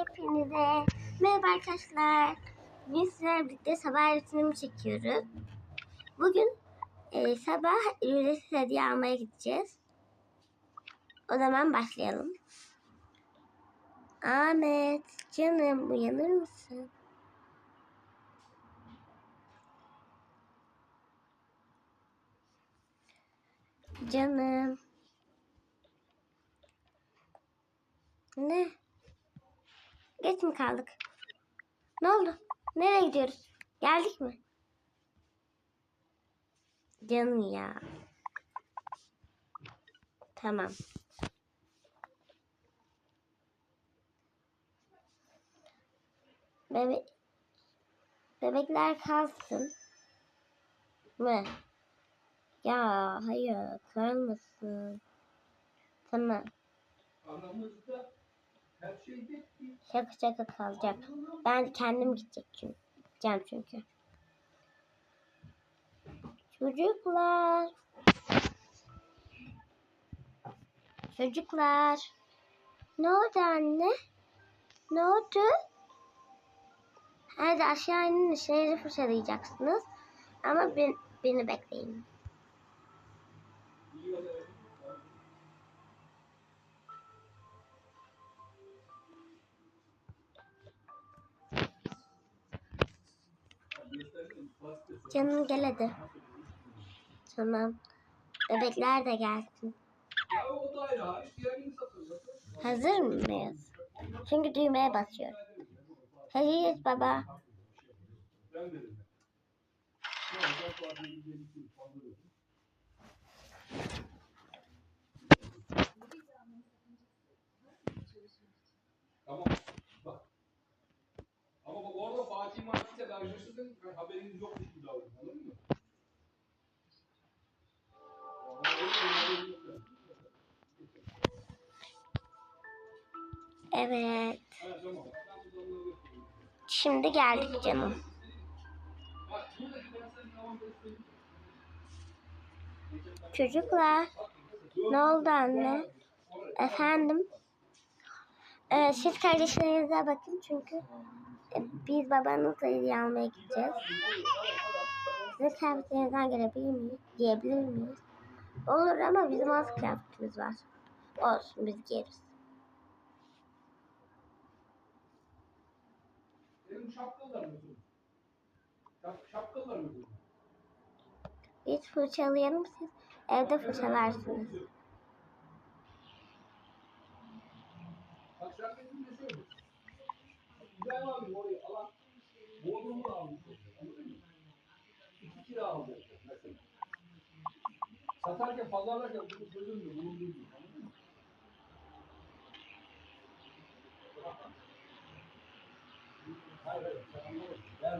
Hepinize merhaba arkadaşlar. Bugün sizlerle birlikte sabah rutinimi çekiyoruz. Bugün e, sabah ücretsiz hediye almaya gideceğiz. O zaman başlayalım. Ahmet, canım uyanır mısın? Canım. Ne? Geç mi kaldık? Ne oldu? Nereye gidiyoruz? Geldik mi? Canım ya. Tamam. Bebe Bebekler kalsın. Mı? Ya hayır kalmasın. Tamam. Aramızda. Şaka şaka kalacak. Ben kendim gidecek çünkü. Gideceğim çünkü. Çocuklar. Çocuklar. Ne oldu anne? Ne oldu? Hadi aşağı inin şeyleri fırçalayacaksınız. Ama ben, beni bekleyin. Canım gel hadi. Tamam. Bebekler de gelsin. Hazır mıyız? Çünkü düğmeye basıyorum. Hazırız baba. Ben Evet. Şimdi geldik canım. Çocuklar. Ne oldu anne? Efendim? Ee, siz kardeşlerinize bakın çünkü e, biz babanızla hediye almaya gideceğiz. Sizin kıyafetlerinizden görebilir miyiz? Giyebilir miyiz? Olur ama bizim az kıyafetimiz var. Olsun biz giyeriz. Şapkalar mı? Şap, şapkalar mı? Biz fırçalayalım siz evde fırçalarsınız. Bak sen benim de şöyle. İbrahim abi orayı alan Bodrum'u da almış? İki kira aldı mesela. Satarken, pazarlarken bunu çözülmüyor. Bulundurmuyor. Anladın mı? Hayır hayır. Sen anlamadın.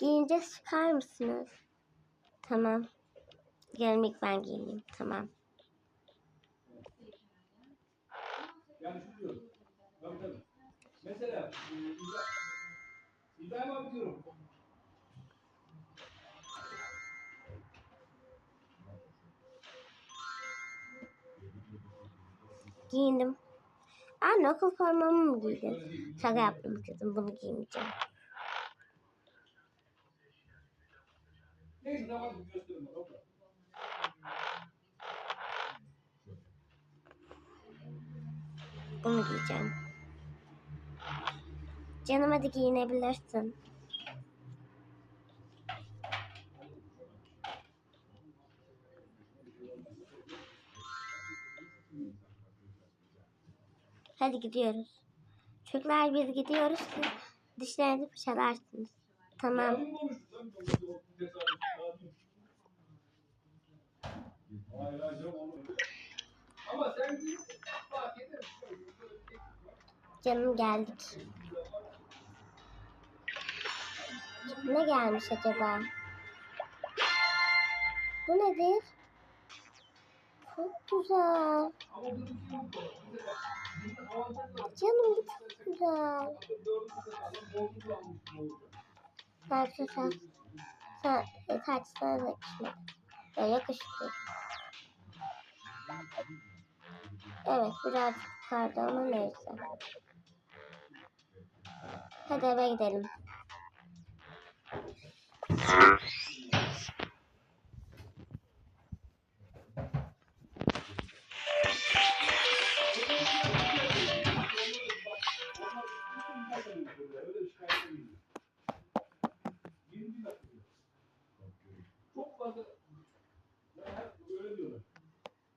giyince çıkar mısınız? Tamam. Gelin ilk ben giyineyim. Tamam. Yani şu diyorum. Tabii tabii. Mesela e, İbrahim abi diyorum. Giyindim. Anne okul formamı mı giydin? Şaka yaptım kızım. Bunu giymeyeceğim. Tamam hadi gösterin bana. Hopla. Bunu giyeceğim. Canım hadi giyinebilirsin. Hadi gidiyoruz. Çocuklar biz gidiyoruz. Dişlerinizi fırçalarsınız. Tamam. Canım, geldik. Ne gelmiş acaba? Bu nedir? Çok güzel. Canım çok güzel. Belki sen, sen e, saçlarına da yakışmadı. Ya yakıştı. Evet birazcık çıkardı ama neyse. Hadi eve gidelim. Çok ya hep öyle diyorlar.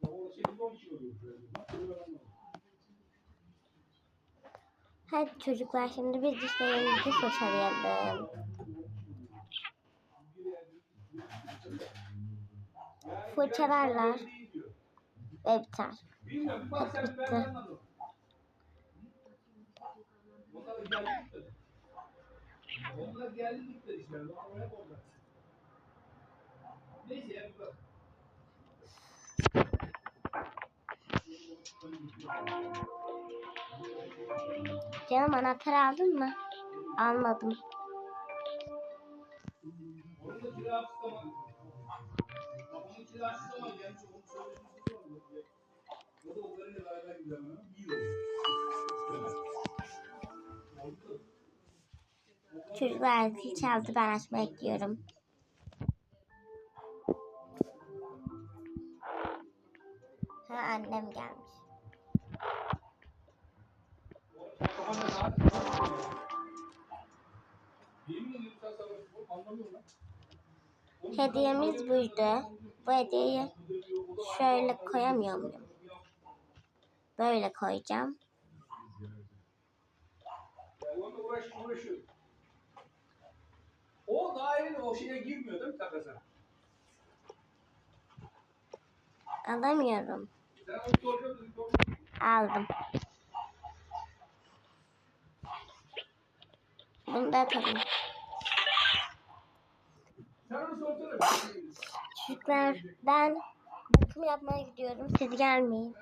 Ya o 8-10 kilo diyor şöyle. Nasıl öyle anlamadım. Hadi çocuklar şimdi biz dişlerimizi fırçalayalım. Fırçalarlar ve biter. Ben anladım. Onlar geldi gitmedi işte. Onlar hep orada. Neyse ya bir bak. Canım anahtar aldın mı? Almadım. Onun da kirası zaman. Onun kirası Hediyemiz buydu. Bu hediyeyi şöyle koyamıyor muyum? Böyle koyacağım. Uğraş. O dairenin o şeye girmiyor değil mi takasa? Alamıyorum. Sen onu da atalım. Çocuklar ben bakım yapmaya gidiyorum. Siz gelmeyin.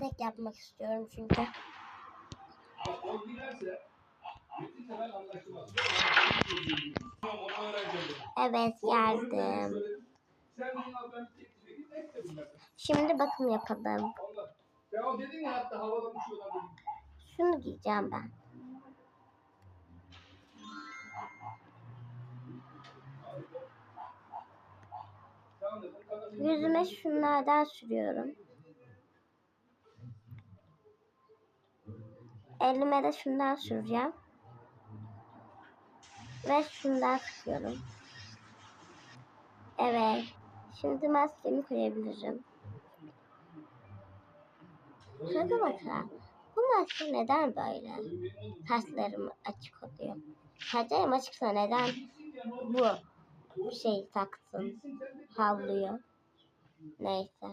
Tek yapmak istiyorum çünkü. Evet geldim. Şimdi bakım yapalım. Şunu giyeceğim ben. Yüzüme şunlardan sürüyorum. Elime de şundan süreceğim. Ve şundan sıkıyorum. Evet. Şimdi maskemi koyabilirim. Şaka bakalım. Bu maske neden böyle? Saçlarım açık oluyor. Saçlarım açıksa neden bu şey taksın? Havluyor. Neyse.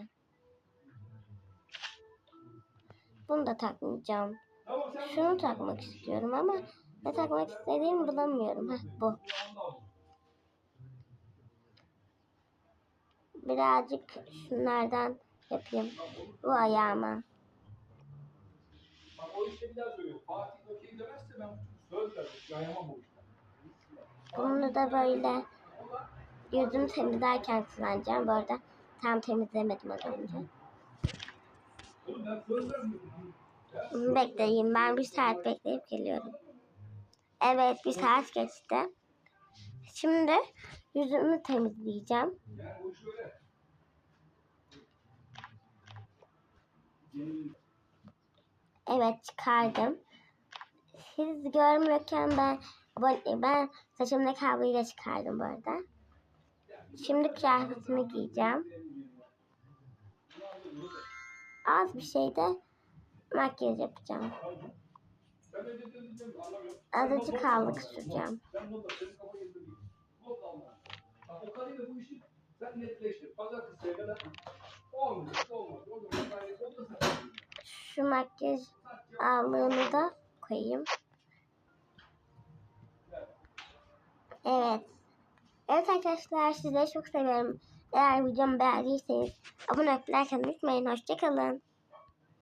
Bunu da takmayacağım. Şunu takmak istiyorum ama ne takmak istediğimi bulamıyorum. Heh, bu. Birazcık şunlardan yapayım. Bu ayağıma. Bunu da böyle yüzümü temizlerken kullanacağım. Bu arada tam temizlemedim az önce. Bekleyeyim. Ben bir saat bekleyip geliyorum. Evet bir saat geçti. Şimdi yüzümü temizleyeceğim. Evet çıkardım. Siz görmüyorken ben ben saçımdaki havluyu da çıkardım bu arada. Şimdi kıyafetimi giyeceğim. Az bir şey de makyaj yapacağım. Azıcık allık süreceğim. Şu makyaj allığını da koyayım. Evet. Evet arkadaşlar sizleri çok seviyorum. Eğer videomu beğendiyseniz abone atmayı unutmayın. Hoşçakalın.